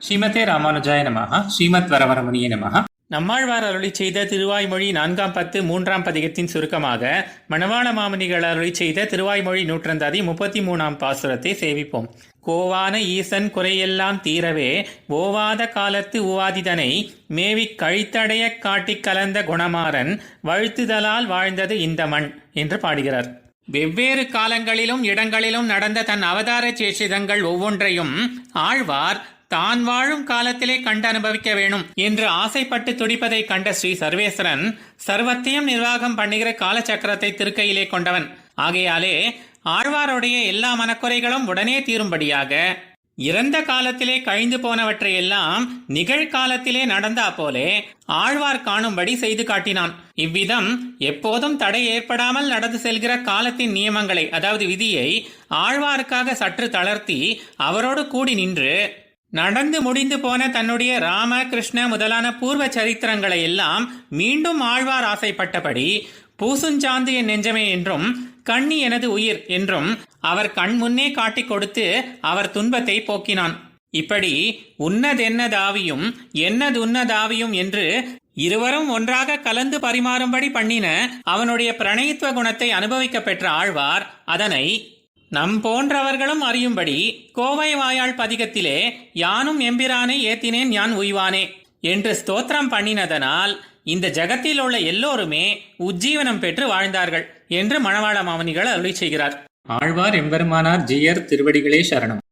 ஸ்ரீமதே ராமானுஜாய நமஹ. ஸ்ரீமத் வரவரமுனிய நமஹ. நம்மாழ்வார் அருளி செய்த திருவாய்மொழி நான்காம் பத்து மூன்றாம் பதிகத்தின் சுருக்கமாக மணவாள மாமனிகள் அருளி செய்த திருவாய்மொழி நூற்றந்தாதி முப்பத்தி மூணாம் பாசுரத்தை சேவிப்போம். கோவான ஈசன் குறையெல்லாம் தீரவே ஓவாத காலத்து உவாதிதனை மேவிக் கழித்தடைய காட்டிக் கலந்த குணமாறன் வழுத்துதலால் வாழ்ந்தது இந்த மண் என்று பாடுகிறார். வெவ்வேறு காலங்களிலும் இடங்களிலும் நடந்த தன் அவதார சேஷிதங்கள் ஒவ்வொன்றையும் ஆழ்வார் தான் வாழும் காலத்திலே கண்டு அனுபவிக்க வேணும் என்று ஆசைப்பட்டு துடிப்பதை கண்ட ஸ்ரீ சர்வேஸ்வரன் சர்வத்தையும் நிர்வாகம் பண்ணுகிற காலச்சக்கரத்தை திருக்கையிலே கொண்டவன். ஆகையாலே ஆழ்வாருடைய எல்லா மனக்குறைகளும் உடனே தீரும்படியாக இறந்த காலத்திலே கழிந்து போனவற்றை எல்லாம் நிகழ்காலத்திலே நடந்தா போலே ஆழ்வார் காணும்படி செய்து காட்டினான். இவ்விதம் எப்போதும் தடை ஏற்படாமல் நடந்து செல்கிற காலத்தின் நியமங்களை அதாவது விதியை ஆழ்வாருக்காக சற்று தளர்த்தி அவரோடு கூடி நின்று நடந்து முடிந்து போன தன்னுடைய ராம கிருஷ்ண முதலான பூர்வ சரித்திரங்களை எல்லாம் மீண்டும் ஆழ்வார் ஆசைப்பட்டபடி பூசுஞ்சாந்து என் நெஞ்சமே என்றும் கண்ணி எனது உயிர் என்றும் அவர் கண் முன்னே காட்டிக் கொடுத்து அவர் துன்பத்தை போக்கினான். இப்படி உன்னதென்னதாவியும் என்னதுன்னதாவியும் என்று இருவரும் ஒன்றாக கலந்து பரிமாறும்படி பண்ணின அவனுடைய பிரணயித்துவ குணத்தை அனுபவிக்க பெற்ற ஆழ்வார் அதனை நம் போன்றவர்களும் அறியும்படி கோவை வாயாள் பதிகத்திலே யானும் எம்பிரானை ஏத்தினேன் யான் உய்வானே என்று ஸ்தோத்திரம் பண்ணினதனால் இந்த ஜகத்தில் உள்ள எல்லோருமே உஜ்ஜீவனம் பெற்று வாழ்ந்தார்கள் என்று மணவாள மாமனிகள் அருளி செய்கிறார். ஆழ்வார் எம்பெருமானார் ஜியர் திருவடிகளே சரணம்.